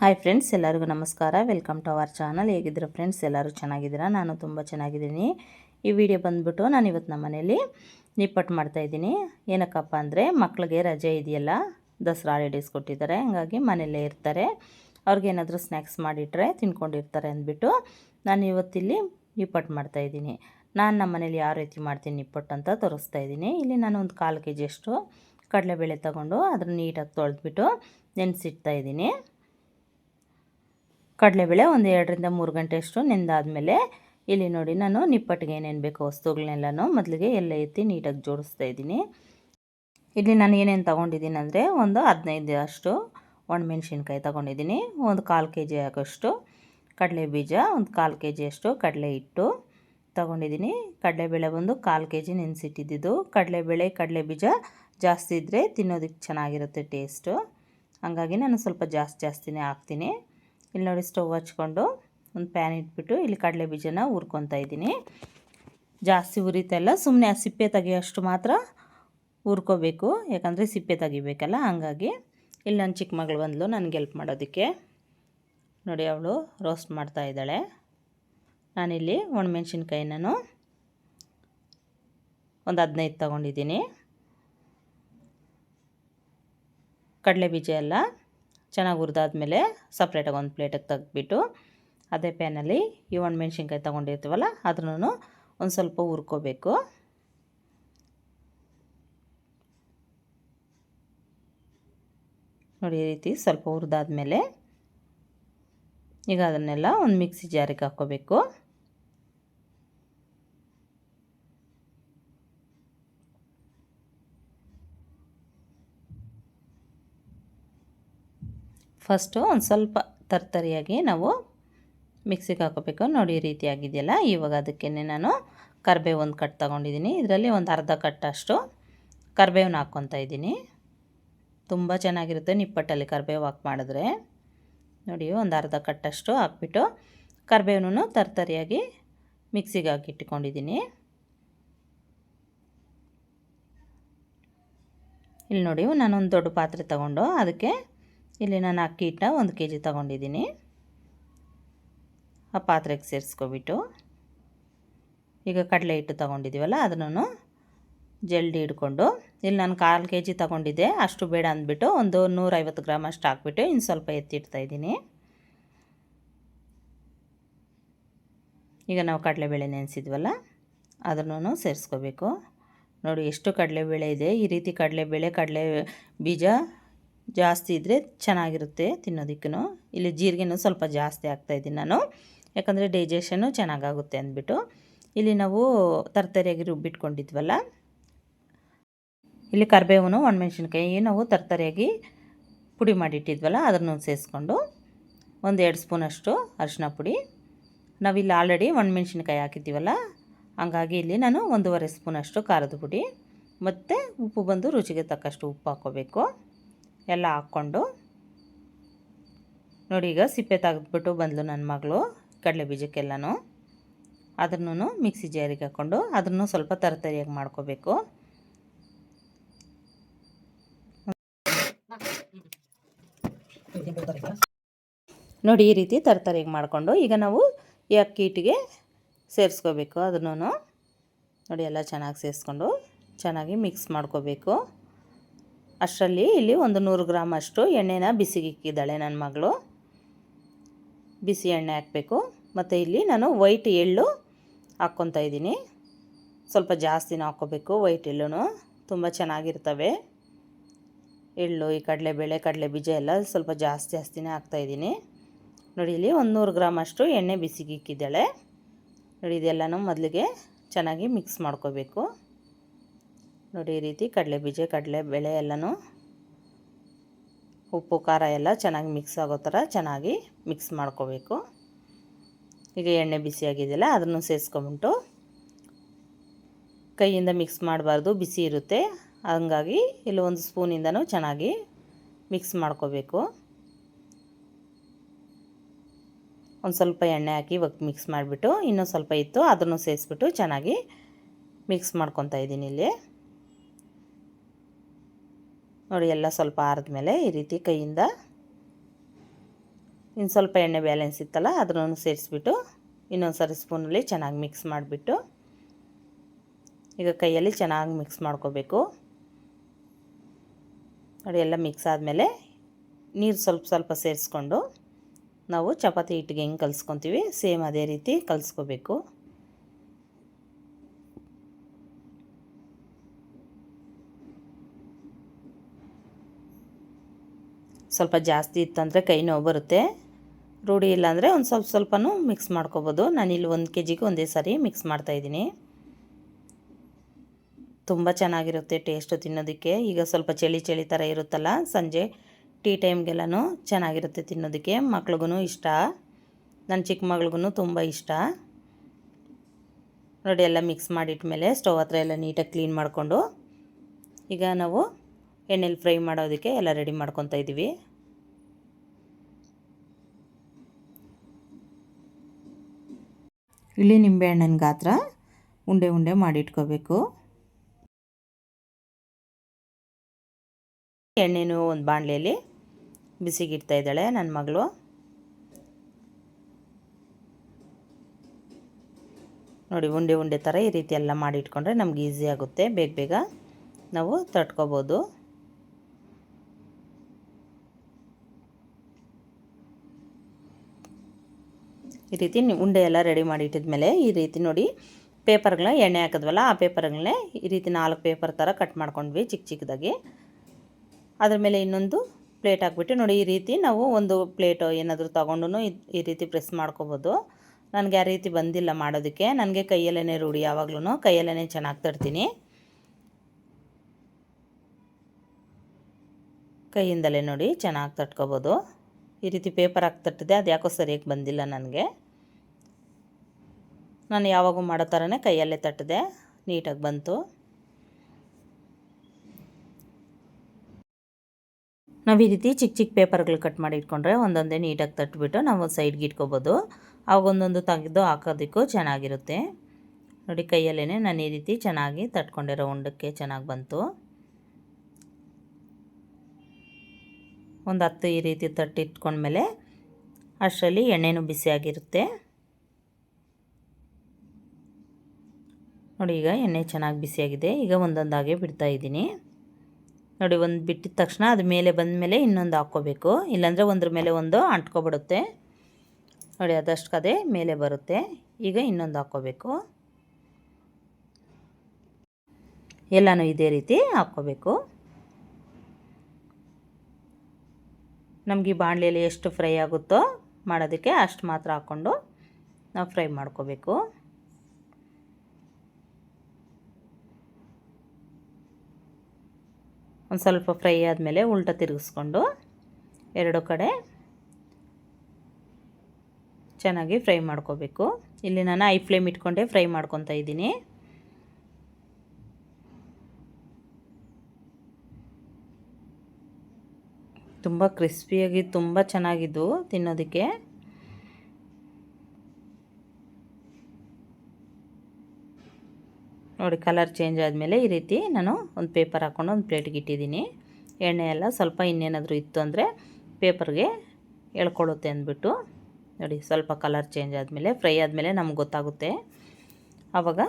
Hi friends ಎಲ್ಲರಿಗೂ ನಮಸ್ಕಾರ. Welcome to our channel ಹೇಗಿದ್ದೀರಾ ಫ್ರೆಂಡ್ಸ್ ಎಲ್ಲರೂ ಚೆನ್ನಾಗಿದ್ದೀರಾ? ನಾನು ತುಂಬ ಚೆನ್ನಾಗಿದ್ದೀನಿ. ಈ ವಿಡಿಯೋ ಬಂದುಬಿಟ್ಟು ನಾನು ಇವತ್ತು ನಮ್ಮ ಮನೇಲಿ ನಿಪ್ಪಟ್ಟು ಮಾಡ್ತಾಯಿದ್ದೀನಿ ಏನಕ್ಕಪ್ಪ ಅಂದರೆ ಮಕ್ಕಳಿಗೆ ರಜೆ ಇದೆಯಲ್ಲ, ದಸರಾ ಹಾಲಿಡೇಸ್ ಕೊಟ್ಟಿದ್ದಾರೆ. ಹಾಗಾಗಿ ಮನೆಯಲ್ಲೇ ಇರ್ತಾರೆ. ಅವ್ರಿಗೇನಾದರೂ ಸ್ನ್ಯಾಕ್ಸ್ ಮಾಡಿಟ್ರೆ ತಿನ್ಕೊಂಡಿರ್ತಾರೆ ಅಂದ್ಬಿಟ್ಟು ನಾನು ಇವತ್ತಿಲ್ಲಿ ನಿಪ್ಪಟ್ಟು ಮಾಡ್ತಾಯಿದ್ದೀನಿ ನಾನು ನಮ್ಮ ಮನೇಲಿ ಯಾವ ರೀತಿ ಮಾಡ್ತೀನಿ ನಿಪ್ಪಟ್ಟು ಅಂತ ತೋರಿಸ್ತಾ ಇದ್ದೀನಿ. ಇಲ್ಲಿ ನಾನು ಒಂದು ಕಾಲು ಕೆ ಜಿಯಷ್ಟು ಕಡಲೆಬೇಳೆ ತೊಗೊಂಡು ಅದನ್ನು ನೀಟಾಗಿ ತೊಳೆದ್ಬಿಟ್ಟು ನೆನೆಸಿಡ್ತಾ ಇದ್ದೀನಿ. ಕಡಲೆಬೇಳೆ ಒಂದು ಎರಡರಿಂದ ಮೂರು ಗಂಟೆಯಷ್ಟು ನೆಂದಾದಮೇಲೆ ಇಲ್ಲಿ ನೋಡಿ ನಾನು ನಿಪ್ಪಟ್ಟಿಗೆ ಏನೇನು ಬೇಕು ವಸ್ತುಗಳನ್ನೆಲ್ಲನೂ ಮೊದಲಿಗೆ ಎಲ್ಲ ಎತ್ತಿ ನೀಟಾಗಿ ಜೋಡಿಸ್ತಾ ಇದ್ದೀನಿ. ಇಲ್ಲಿ ನಾನು ಏನೇನು ತೊಗೊಂಡಿದ್ದೀನಿ ಅಂದರೆ ಒಂದು ಹದಿನೈದು ಅಷ್ಟು ಒಣಮೆಣ್ಸಿನ್ಕಾಯಿ ತೊಗೊಂಡಿದ್ದೀನಿ, ಒಂದು ಕಾಲು ಕೆ ಜಿ ಆಗೋಷ್ಟು ಕಡಲೆ ಬೀಜ, ಒಂದು ಕಾಲು ಕೆ ಜಿಯಷ್ಟು ಕಡಲೆ ಹಿಟ್ಟು ತೊಗೊಂಡಿದ್ದೀನಿ. ಕಡಲೆಬೇಳೆ ಬಂದು ಕಾಲು ಕೆ ಜಿ ನೆನೆಸಿಟ್ಟಿದ್ದು ಕಡಲೆಬೇಳೆ ಕಡಲೆ ಬೀಜ ಜಾಸ್ತಿ ಇದ್ದರೆ ತಿನ್ನೋದಕ್ಕೆ ಚೆನ್ನಾಗಿರುತ್ತೆ ಟೇಸ್ಟು. ಹಾಗಾಗಿ ನಾನು ಸ್ವಲ್ಪ ಜಾಸ್ತಿ ಜಾಸ್ತಿನೇ ಹಾಕ್ತೀನಿ. ಇಲ್ಲಿ ನೋಡಿ ಸ್ಟವ್ ಹಚ್ಕೊಂಡು ಒಂದು ಪ್ಯಾನ್ ಇಟ್ಬಿಟ್ಟು ಇಲ್ಲಿ ಕಡಲೆ ಬೀಜನ ಹುರ್ಕೊತಾ ಇದ್ದೀನಿ. ಜಾಸ್ತಿ ಉರಿತಲ್ಲ ಸುಮ್ಮನೆ ಆ ಸಿಪ್ಪೆ ತೆಗಿಯೋಷ್ಟು ಮಾತ್ರ ಹುರ್ಕೋಬೇಕು. ಯಾಕಂದರೆ ಸಿಪ್ಪೆ ತೆಗಿಬೇಕಲ್ಲ, ಹಂಗಾಗಿ ಇಲ್ಲಿ ನನ್ನ ಚಿಕ್ಕ ಮಗಳು ಬಂದಳು ನನಗೆ ಹೆಲ್ಪ್ ಮಾಡೋದಕ್ಕೆ. ನೋಡಿ ಅವಳು ರೋಸ್ಟ್ ಮಾಡ್ತಾ ಇದ್ದಾಳೆ. ನಾನಿಲ್ಲಿ ಒಣಮೆಣ್ಸಿನ್ಕಾಯಿನೂ ಒಂದು ಹದಿನೈದು ತಗೊಂಡಿದ್ದೀನಿ. ಕಡಲೆ ಬೀಜ ಎಲ್ಲ ಚೆನ್ನಾಗಿ ಹುರಿದಾದ್ಮೇಲೆ ಸಪ್ರೇಟಾಗಿ ಒಂದು ಪ್ಲೇಟಿಗೆ ತೆಗೆದ್ಬಿಟ್ಟು ಅದೇ ಪ್ಯಾನಲ್ಲಿ ಈ ಮೆಣಸಿನ್ಕಾಯಿ ತೊಗೊಂಡಿರ್ತೀವಲ್ಲ ಅದನ್ನು ಒಂದು ಸ್ವಲ್ಪ ಹುರ್ಕೋಬೇಕು. ನೋಡಿ ಈ ರೀತಿ ಸ್ವಲ್ಪ ಹುರಿದಾದ್ಮೇಲೆ ಈಗ ಅದನ್ನೆಲ್ಲ ಒಂದು ಮಿಕ್ಸಿ ಜಾರಿಗೆ ಹಾಕ್ಕೋಬೇಕು. ಫಸ್ಟು ಒಂದು ಸ್ವಲ್ಪ ತರ್ತರಿಯಾಗಿ ನಾವು ಮಿಕ್ಸಿಗೆ ಹಾಕೋಬೇಕು. ನೋಡಿ ಈ ರೀತಿಯಾಗಿದೆಯಲ್ಲ ಇವಾಗ ಅದಕ್ಕೆ ನಾನು ಕರಿಬೇವು ಒಂದು ಕಟ್ ತಗೊಂಡಿದ್ದೀನಿ. ಇದರಲ್ಲಿ ಒಂದು ಅರ್ಧ ಕಟ್ಟಷ್ಟು ಕರಿಬೇವನ್ನ ಹಾಕ್ಕೊತಾ ಇದ್ದೀನಿ. ತುಂಬ ಚೆನ್ನಾಗಿರುತ್ತೆ ನಿಪ್ಪಟ್ಟಲ್ಲಿ ಕರಿಬೇವು ಹಾಕಿ ಮಾಡಿದ್ರೆ. ನೋಡಿ, ಒಂದು ಅರ್ಧ ಕಟ್ಟಷ್ಟು ಹಾಕ್ಬಿಟ್ಟು ಕರಿಬೇವನೂ ತರ್ತರಿಯಾಗಿ ಮಿಕ್ಸಿಗೆ ಹಾಕಿ ಇಟ್ಕೊಂಡಿದ್ದೀನಿ. ಇಲ್ಲಿ ನೋಡಿ, ನಾನೊಂದು ದೊಡ್ಡ ಪಾತ್ರೆ ತಗೊಂಡು ಅದಕ್ಕೆ ಇಲ್ಲಿ ನಾನು ಅಕ್ಕಿ ಹಿಟ್ಟ ಒಂದು ಕೆ ಜಿ ತೊಗೊಂಡಿದ್ದೀನಿ. ಆ ಪಾತ್ರೆಗೆ ಸೇರಿಸ್ಕೊಬಿಟ್ಟು ಈಗ ಕಡಲೆ ಹಿಟ್ಟು ತೊಗೊಂಡಿದ್ದೀವಲ್ಲ ಅದನ್ನು ಜಲ್ದಿ ಹಿಡ್ಕೊಂಡು, ಇಲ್ಲಿ ನಾನು ಕಾಲು ಕೆ ಜಿ ತೊಗೊಂಡಿದ್ದೆ, ಅಷ್ಟು ಬೇಡ ಅಂದ್ಬಿಟ್ಟು ಒಂದು ನೂರೈವತ್ತು ಗ್ರಾಮ್ ಅಷ್ಟು ಹಾಕ್ಬಿಟ್ಟು ಇನ್ನು ಸ್ವಲ್ಪ ಎತ್ತಿಡ್ತಾಯಿದ್ದೀನಿ ಈಗ ನಾವು ಕಡಲೆಬೇಳೆ ನೆನೆಸಿದ್ವಲ್ಲ ಅದನ್ನು ಸೇರಿಸ್ಕೋಬೇಕು. ನೋಡಿ, ಎಷ್ಟು ಕಡಲೆಬೇಳೆ ಇದೆ, ಈ ರೀತಿ ಕಡಲೆಬೇಳೆ ಕಡಲೆ ಬೀಜ ಜಾಸ್ತಿ ಇದ್ದರೆ ಚೆನ್ನಾಗಿರುತ್ತೆ ತಿನ್ನೋದಕ್ಕೂ ಇಲ್ಲಿ ಜೀರಿಗೆನೂ ಸ್ವಲ್ಪ ಜಾಸ್ತಿ ಹಾಕ್ತಾಯಿದ್ದೀನಿ ನಾನು. ಯಾಕಂದರೆ ಡೈಜೆಷನ್ನು ಚೆನ್ನಾಗಾಗುತ್ತೆ ಅಂದ್ಬಿಟ್ಟು. ಇಲ್ಲಿ ನಾವು ತರ್ತರಿಯಾಗಿ ರುಬ್ಬಿಟ್ಕೊಂಡಿದ್ವಲ್ಲ. ಇಲ್ಲಿ ಕರಿಬೇವನು ಒಣಮೆಣ್ಸಿನ್ಕಾಯಿ ನಾವು ತರ್ತರಿಯಾಗಿ ಪುಡಿ ಮಾಡಿಟ್ಟಿದ್ವಲ್ಲ, ಅದನ್ನು ಸೇರಿಸ್ಕೊಂಡು ಒಂದು ಎರಡು ಸ್ಪೂನಷ್ಟು ಅರಿಶಿನ ಪುಡಿ. ನಾವಿಲ್ಲಿ ಆಲ್ರೆಡಿ ಒಣಮೆಣ್ಸಿನ್ಕಾಯಿ ಹಾಕಿದ್ದೀವಲ್ಲ, ಹಂಗಾಗಿ ಇಲ್ಲಿ ನಾನು ಒಂದೂವರೆ ಸ್ಪೂನಷ್ಟು ಖಾರದ ಪುಡಿ. ಮತ್ತು ಉಪ್ಪು ಬಂದು ರುಚಿಗೆ ತಕ್ಕಷ್ಟು ಉಪ್ಪು ಹಾಕ್ಕೋಬೇಕು ಎಲ್ಲ ಹಾಕ್ಕೊಂಡು ನೋಡಿ ಈಗ ಸಿಪ್ಪೆ ತೆಗೆದ್ಬಿಟ್ಟು ಬಂದಳು ನನ್ನ ಮಗಳು ಕಡಲೆ ಬೀಜಕ್ಕೆಲ್ಲನೂ. ಅದನ್ನು ಮಿಕ್ಸಿ ಜಾರಿಗೆ ಹಾಕ್ಕೊಂಡು ಅದನ್ನು ಸ್ವಲ್ಪ ತರತರಿಯಾಗಿ ಮಾಡ್ಕೋಬೇಕು. ನೋಡಿ ಈ ರೀತಿ ತರತರಿಯಾಗಿ ಮಾಡಿಕೊಂಡು ಈಗ ನಾವು ಈ ಅಕ್ಕಿ ಹಿಟ್ಟಿಗೆ ಸೇರಿಸ್ಕೋಬೇಕು ಅದನ್ನು ನೋಡಿ ಎಲ್ಲ ಚೆನ್ನಾಗಿ ಸೇರಿಸ್ಕೊಂಡು ಚೆನ್ನಾಗಿ ಮಿಕ್ಸ್ ಮಾಡ್ಕೋಬೇಕು. ಅಷ್ಟರಲ್ಲಿ ಇಲ್ಲಿ ಒಂದು ನೂರು ಗ್ರಾಮ್ ಅಷ್ಟು ಎಣ್ಣೆನ ಬಿಸಿಗಿಕ್ಕಿದ್ದಾಳೆ ನನ್ನ ಮಗಳು. ಬಿಸಿ ಎಣ್ಣೆ ಹಾಕಬೇಕು. ಮತ್ತು ಇಲ್ಲಿ ನಾನು ವೈಟ್ ಎಳ್ಳು ಹಾಕ್ಕೊತಾ ಇದ್ದೀನಿ. ಸ್ವಲ್ಪ ಜಾಸ್ತಿನ ಹಾಕ್ಕೋಬೇಕು. ವೈಟ್ ಎಳ್ಳು ತುಂಬ ಚೆನ್ನಾಗಿರ್ತವೆ. ಎಳ್ಳು, ಈ ಕಡಲೆಬೇಳೆ ಕಡಲೆ ಬೀಜ ಎಲ್ಲ ಸ್ವಲ್ಪ ಜಾಸ್ತಿ ಜಾಸ್ತಿನೇ ಹಾಕ್ತಾಯಿದ್ದೀನಿ ನೋಡಿ, ಇಲ್ಲಿ ಒಂದು ನೂರು ಗ್ರಾಮ್ ಅಷ್ಟು ಎಣ್ಣೆ ಬಿಸಿಗಿಕ್ಕಿದ್ದಾಳೆ ನೋಡಿ, ಇದೆಲ್ಲನೂ ಮೊದಲಿಗೆ ಚೆನ್ನಾಗಿ ಮಿಕ್ಸ್ ಮಾಡ್ಕೋಬೇಕು. ನೋಡಿ ಈ ರೀತಿ ಕಡಲೆ ಬೀಜ, ಕಡಲೆ ಬೇಳೆ ಎಲ್ಲನೂ ಉಪ್ಪು, ಖಾರ ಎಲ್ಲ ಚೆನ್ನಾಗಿ ಮಿಕ್ಸ್ ಆಗೋ ಥರ ಚೆನ್ನಾಗಿ ಮಿಕ್ಸ್ ಮಾಡ್ಕೋಬೇಕು. ಈಗ ಎಣ್ಣೆ ಬಿಸಿಯಾಗಿದೆಯಲ್ಲ ಅದನ್ನು ಸೇರಿಸ್ಕೊಂಬಿಟ್ಟು ಕೈಯಿಂದ ಮಿಕ್ಸ್ ಮಾಡಬಾರ್ದು, ಬಿಸಿ ಇರುತ್ತೆ. ಹಂಗಾಗಿ ಇಲ್ಲಿ ಒಂದು ಸ್ಪೂನಿಂದನೂ ಚೆನ್ನಾಗಿ ಮಿಕ್ಸ್ ಮಾಡ್ಕೋಬೇಕು. ಒಂದು ಸ್ವಲ್ಪ ಎಣ್ಣೆ ಹಾಕಿ ಇವಾಗ ಮಿಕ್ಸ್ ಮಾಡಿಬಿಟ್ಟು ಇನ್ನೂ ಸ್ವಲ್ಪ ಇತ್ತು, ಅದನ್ನು ಸೇರಿಸ್ಬಿಟ್ಟು ಚೆನ್ನಾಗಿ ಮಿಕ್ಸ್ ಮಾಡ್ಕೊತಾ ಇದ್ದೀನಿ ಇಲ್ಲಿ. ನೋಡಿ, ಎಲ್ಲ ಸ್ವಲ್ಪ ಆರಿದ್ಮೇಲೆ ಈ ರೀತಿ ಕೈಯಿಂದ ಇನ್ನು ಸ್ವಲ್ಪ ಎಣ್ಣೆ ಬ್ಯಾಲೆನ್ಸ್ ಇತ್ತಲ್ಲ ಅದನ್ನು ಸೇರಿಸ್ಬಿಟ್ಟು ಇನ್ನೊಂದು ಸರಿ ಸ್ಪೂನಲ್ಲಿ ಚೆನ್ನಾಗಿ ಮಿಕ್ಸ್ ಮಾಡಿಬಿಟ್ಟು ಈಗ ಕೈಯಲ್ಲಿ ಚೆನ್ನಾಗಿ ಮಿಕ್ಸ್ ಮಾಡ್ಕೋಬೇಕು. ನೋಡಿ, ಎಲ್ಲ ಮಿಕ್ಸ್ ಆದಮೇಲೆ ನೀರು ಸ್ವಲ್ಪ ಸ್ವಲ್ಪ ಸೇರಿಸ್ಕೊಂಡು ನಾವು ಚಪಾತಿ ಹಿಟ್ಟಿಗೆ ಹೆಂಗೆ ಕಲಿಸ್ಕೊತೀವಿ, ಸೇಮ್ ಅದೇ ರೀತಿ ಕಲಿಸ್ಕೋಬೇಕು. ಸ್ವಲ್ಪ ಜಾಸ್ತಿ ಇತ್ತಂದರೆ ಕೈ ನೋವು ಬರುತ್ತೆ. ರೂಢಿ ಇಲ್ಲಾಂದರೆ ಒಂದು ಸ್ವಲ್ಪ ಸ್ವಲ್ಪನೂ ಮಿಕ್ಸ್ ಮಾಡ್ಕೋಬೋದು. ನಾನಿಲ್ಲಿ ಒಂದು ಕೆ ಜಿಗೆ ಒಂದೇ ಸಾರಿ ಮಿಕ್ಸ್ ಮಾಡ್ತಾಯಿದ್ದೀನಿ ತುಂಬ ಚೆನ್ನಾಗಿರುತ್ತೆ ಟೇಸ್ಟು ತಿನ್ನೋದಕ್ಕೆ. ಈಗ ಸ್ವಲ್ಪ ಚಳಿ ಚಳಿ ಥರ ಇರುತ್ತಲ್ಲ, ಸಂಜೆ ಟೀ ಟೈಮ್ಗೆಲ್ಲನೂ ಚೆನ್ನಾಗಿರುತ್ತೆ ತಿನ್ನೋದಕ್ಕೆ. ಮಕ್ಳಿಗೂ ಇಷ್ಟ. ನನ್ನ ಚಿಕ್ಕ ಮಗಳಿಗೂ ತುಂಬ ಇಷ್ಟ. ನೋಡಿ, ಎಲ್ಲ ಮಿಕ್ಸ್ ಮಾಡಿಟ್ಮೇಲೆ ಸ್ಟವ್ ಹತ್ರ ಎಲ್ಲ ನೀಟಾಗಿ ಕ್ಲೀನ್ ಮಾಡಿಕೊಂಡು ಈಗ ನಾವು ಎಣ್ಣೆಲಿ ಫ್ರೈ ಮಾಡೋದಕ್ಕೆ ಎಲ್ಲ ರೆಡಿ ಮಾಡ್ಕೊತಾ ಇದ್ದೀವಿ. ಇಲ್ಲಿ ನಿಂಬೆಹಣ್ಣಿನ ಗಾತ್ರ ಉಂಡೆ ಉಂಡೆ ಮಾಡಿಟ್ಕೋಬೇಕು. ಎಣ್ಣೆನೂ ಒಂದು ಬಾಣಲೆಯಲ್ಲಿ ಬಿಸಿಗಿಡ್ತಾ ಇದ್ದಾಳೆ ನನ್ನ ಮಗಳು. ನೋಡಿ ಉಂಡೆ ಉಂಡೆ ಥರ ಈ ರೀತಿ ಎಲ್ಲ ಮಾಡಿಟ್ಕೊಂಡ್ರೆ ನಮ್ಗೆ ಈಸಿ ಆಗುತ್ತೆ, ಬೇಗ ಬೇಗ ನಾವು ತಟ್ಕೋಬೋದು. ಈ ರೀತಿ ಉಂಡೆ ಎಲ್ಲ ರೆಡಿ ಮಾಡಿ ಇಟ್ಟಿದ್ಮೇಲೆ ಈ ರೀತಿ ನೋಡಿ ಪೇಪರ್ಗಳನ್ನ ಎಣ್ಣೆ ಹಾಕಿದ್ವಲ್ಲ, ಆ ಪೇಪರ್ಗಳನ್ನೇ ಈ ರೀತಿ ನಾಲ್ಕು ಪೇಪರ್ ಥರ ಕಟ್ ಮಾಡ್ಕೊಂಡ್ವಿ ಚಿಕ್ಕ ಚಿಕ್ಕದಾಗಿ ಅದ್ರ ಮೇಲೆ ಇನ್ನೊಂದು ಪ್ಲೇಟ್ ಹಾಕ್ಬಿಟ್ಟು ನೋಡಿ ಈ ರೀತಿ ನಾವು ಒಂದು ಪ್ಲೇಟು ಏನಾದರೂ ತೊಗೊಂಡು ಈ ರೀತಿ ಪ್ರೆಸ್ ಮಾಡ್ಕೋಬೋದು. ನನಗೆ ಆ ರೀತಿ ಬಂದಿಲ್ಲ ಮಾಡೋದಕ್ಕೆ. ನನಗೆ ಕೈಯಲ್ಲೇ ರೂಢಿ ಯಾವಾಗ್ಲೂ ಕೈಯಲ್ಲೇ ಚೆನ್ನಾಗಿ ತಡ್ತೀನಿ ಕೈಯಿಂದಲೇ ನೋಡಿ ಚೆನ್ನಾಗಿ ತಟ್ಕೋಬೋದು. ಈ ರೀತಿ ಪೇಪರ್ ತಟ್ಟಿದೆ ಅದು ಯಾಕೋ ಸರಿಯಾಗಿ ಬಂದಿಲ್ಲ ನನಗೆ. ನಾನು ಯಾವಾಗೂ ಮಾಡೋ ಥರನೇ ಕೈಯಲ್ಲೇ ತಟ್ಟಿದೆ, ನೀಟಾಗಿ ಬಂತು. ನಾವು ಈ ರೀತಿ ಚಿಕ್ಕ ಚಿಕ್ಕ ಪೇಪರ್ಗಳು ಕಟ್ ಮಾಡಿ ಇಟ್ಕೊಂಡ್ರೆ ಒಂದೊಂದೇ ನೀಟಾಗಿ ತಟ್ಬಿಟ್ಟು ನಾವು ಸೈಡ್ಗೆ ಇಟ್ಕೋಬೋದು. ಆವಾಗ ಒಂದೊಂದು ತೆಗೆದು ಹಾಕೋದಕ್ಕೂ ಚೆನ್ನಾಗಿರುತ್ತೆ. ನೋಡಿ ಕೈಯಲ್ಲೇ ನಾನು ಈ ರೀತಿ ಚೆನ್ನಾಗಿ ತಟ್ಕೊಂಡಿರೋ ಉಂಡಕ್ಕೆ ಚೆನ್ನಾಗಿ ಬಂತು. ಒಂದು ಹತ್ತು ಈ ರೀತಿ ತಟ್ಟಿಟ್ಕೊಂಡ್ಮೇಲೆ ಅಷ್ಟರಲ್ಲಿ ಎಣ್ಣೆನೂ ಬಿಸಿಯಾಗಿರುತ್ತೆ ನೋಡಿ, ಈಗ ಎಣ್ಣೆ ಚೆನ್ನಾಗಿ ಬಿಸಿಯಾಗಿದೆ ಈಗ ಒಂದೊಂದಾಗೆ ಬಿಡ್ತಾ ಇದ್ದೀನಿ. ನೋಡಿ, ಒಂದು ಬಿಟ್ಟಿದ ತಕ್ಷಣ ಅದು ಮೇಲೆ ಬಂದ ಮೇಲೆ ಇನ್ನೊಂದು ಹಾಕ್ಕೋಬೇಕು. ಇಲ್ಲಾಂದರೆ ಒಂದ್ರ ಮೇಲೆ ಒಂದು ಅಂಟ್ಕೊಬಿಡುತ್ತೆ. ನೋಡಿ, ಅದಷ್ಟು ಕದೆ ಮೇಲೆ ಬರುತ್ತೆ. ಈಗ ಇನ್ನೊಂದು ಹಾಕ್ಕೋಬೇಕು. ಎಲ್ಲನೂ ಇದೇ ರೀತಿ ಹಾಕ್ಕೋಬೇಕು. ನಮಗೆ ಈ ಬಾಣಲೆಯಲ್ಲಿ ಎಷ್ಟು ಫ್ರೈ ಆಗುತ್ತೋ ಮಾಡೋದಕ್ಕೆ ಅಷ್ಟು ಮಾತ್ರ ಹಾಕ್ಕೊಂಡು ನಾವು ಫ್ರೈ ಮಾಡ್ಕೋಬೇಕು. ಒಂದು ಸ್ವಲ್ಪ ಫ್ರೈ ಆದಮೇಲೆ ಉಲ್ಟ ತಿರುಗಿಸ್ಕೊಂಡು ಎರಡು ಕಡೆ ಚೆನ್ನಾಗಿ ಫ್ರೈ ಮಾಡ್ಕೋಬೇಕು. ಇಲ್ಲಿ ನಾನು ಐ ಫ್ಲೇಮ್ ಇಟ್ಕೊಂಡೆ ಫ್ರೈ ಮಾಡ್ಕೊತಾ ಇದ್ದೀನಿ. ತುಂಬ ಕ್ರಿಸ್ಪಿಯಾಗಿ ತುಂಬ ಚೆನ್ನಾಗಿದ್ದು ತಿನ್ನೋದಕ್ಕೆ. ನೋಡಿ ಕಲರ್ ಚೇಂಜ್ ಆದಮೇಲೆ ಈ ರೀತಿ ನಾನು ಒಂದು ಪೇಪರ್ ಹಾಕ್ಕೊಂಡು ಒಂದು ಪ್ಲೇಟ್ಗೆ ಇಟ್ಟಿದ್ದೀನಿ. ಎಣ್ಣೆ ಎಲ್ಲ ಸ್ವಲ್ಪ ಇನ್ನೇನಾದರೂ ಇತ್ತು ಅಂದರೆ ಪೇಪರ್ಗೆ ಎಳ್ಕೊಳ್ಳುತ್ತೆ ಅಂದ್ಬಿಟ್ಟು. ನೋಡಿ ಸ್ವಲ್ಪ ಕಲರ್ ಚೇಂಜ್ ಆದಮೇಲೆ, ಫ್ರೈ ಆದಮೇಲೆ ನಮ್ಗೆ ಗೊತ್ತಾಗುತ್ತೆ. ಆವಾಗ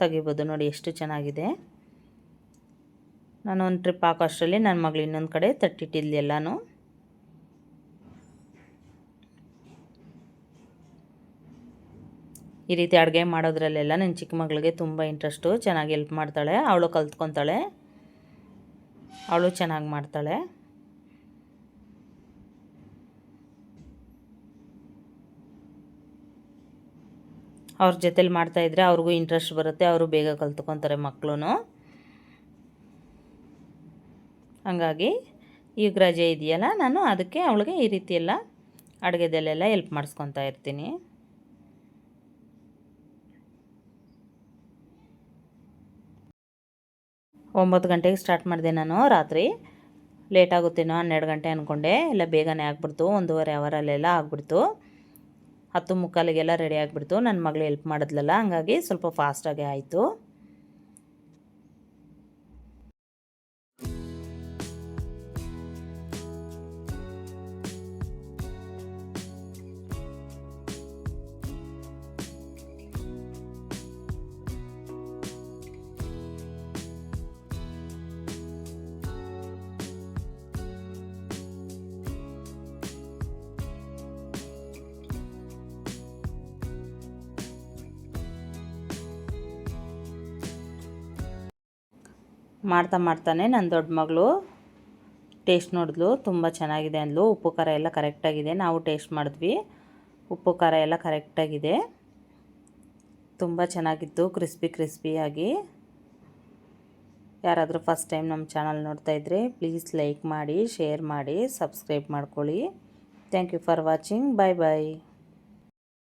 ತೆಗಿಬೋದು. ನೋಡಿ ಎಷ್ಟು ಚೆನ್ನಾಗಿದೆ. ನಾನು ಒಂದು ಟ್ರಿಪ್ ಹಾಕೋ ಅಷ್ಟರಲ್ಲಿ ನನ್ನ ಮಗಳು ಇನ್ನೊಂದು ಕಡೆ ತಟ್ಟಿಟ್ಟಿದ್ಲಿ ಎಲ್ಲನೂ. ಈ ರೀತಿ ಅಡುಗೆ ಮಾಡೋದ್ರಲ್ಲೆಲ್ಲ ನನ್ನ ಚಿಕ್ಕ ಮಗಳಿಗೆ ತುಂಬ ಇಂಟ್ರೆಸ್ಟು, ಚೆನ್ನಾಗಿ ಹೆಲ್ಪ್ ಮಾಡ್ತಾಳೆ, ಅವಳು ಕಲ್ತ್ಕೊತಾಳೆ ಅವಳು ಚೆನ್ನಾಗಿ ಮಾಡ್ತಾಳೆ. ಅವ್ರ ಜೊತೇಲಿ ಮಾಡ್ತಾಯಿದ್ರೆ ಅವ್ರಿಗೂ ಇಂಟ್ರೆಸ್ಟ್ ಬರುತ್ತೆ, ಅವರು ಬೇಗ ಕಲ್ತ್ಕೊತಾರೆ ಮಕ್ಕಳು ಹಂಗಾಗಿ ಈಗ ರಜೆ ಇದೆಯಲ್ಲ, ನಾನು ಅದಕ್ಕೆ ಅವಳಿಗೆ ಈ ರೀತಿ ಎಲ್ಲ ಅಡುಗೆದಲ್ಲೆಲ್ಲ ಹೆಲ್ಪ್ ಮಾಡಿಸ್ಕೊತಾ ಇರ್ತೀನಿ. ಒಂಬತ್ತು ಗಂಟೆಗೆ ಸ್ಟಾರ್ಟ್ ಮಾಡಿದೆ ನಾನು ರಾತ್ರಿ. ಲೇಟ್ ಆಗುತ್ತೇನೋ ಹನ್ನೆರಡು ಗಂಟೆ ಅಂದ್ಕೊಂಡೆ ಎಲ್ಲ ಬೇಗನೆ ಆಗಿಬಿಡ್ತು, ಒಂದೂವರೆ ಅವರಲ್ಲೆಲ್ಲ ಆಗಿಬಿಡ್ತು. ಹತ್ತು ಮುಕ್ಕಾಲಿಗೆಲ್ಲ ರೆಡಿ ಆಗಿಬಿಡ್ತು, ನನ್ನ ಮಗಳು ಹೆಲ್ಪ್ ಮಾಡಿದ್ಲಲ್ಲ, ಹಂಗಾಗಿ ಸ್ವಲ್ಪ ಫಾಸ್ಟಾಗೆ ಆಯಿತು. ಮಾಡ್ತಾ ಮಾಡ್ತಾನೆ ನನ್ನ ದೊಡ್ಡ ಮಗಳು. ಟೇಸ್ಟ್ ನೋಡಿದ್ಲು, ತುಂಬ ಚೆನ್ನಾಗಿದೆ ಅಂದ್ಲು. ಉಪ್ಪು, ಖಾರ ಎಲ್ಲ ಕರೆಕ್ಟಾಗಿದೆ ನಾವು ಟೇಸ್ಟ್ ಮಾಡಿದ್ವಿ. ಉಪ್ಪು, ಖಾರ ಎಲ್ಲ ಕರೆಕ್ಟಾಗಿದೆ ತುಂಬ ಚೆನ್ನಾಗಿತ್ತು ಕ್ರಿಸ್ಪಿ ಕ್ರಿಸ್ಪಿಯಾಗಿ ಯಾರಾದರೂ ಫಸ್ಟ್ ಟೈಮ್ ನಮ್ಮ ಚಾನಲ್ ನೋಡ್ತಾ ಇದ್ದರೆ ಪ್ಲೀಸ್ ಲೈಕ್ ಮಾಡಿ ಶೇರ್ ಮಾಡಿ ಸಬ್ಸ್ಕ್ರೈಬ್ ಮಾಡ್ಕೊಳ್ಳಿ. Thank you for watching bye bye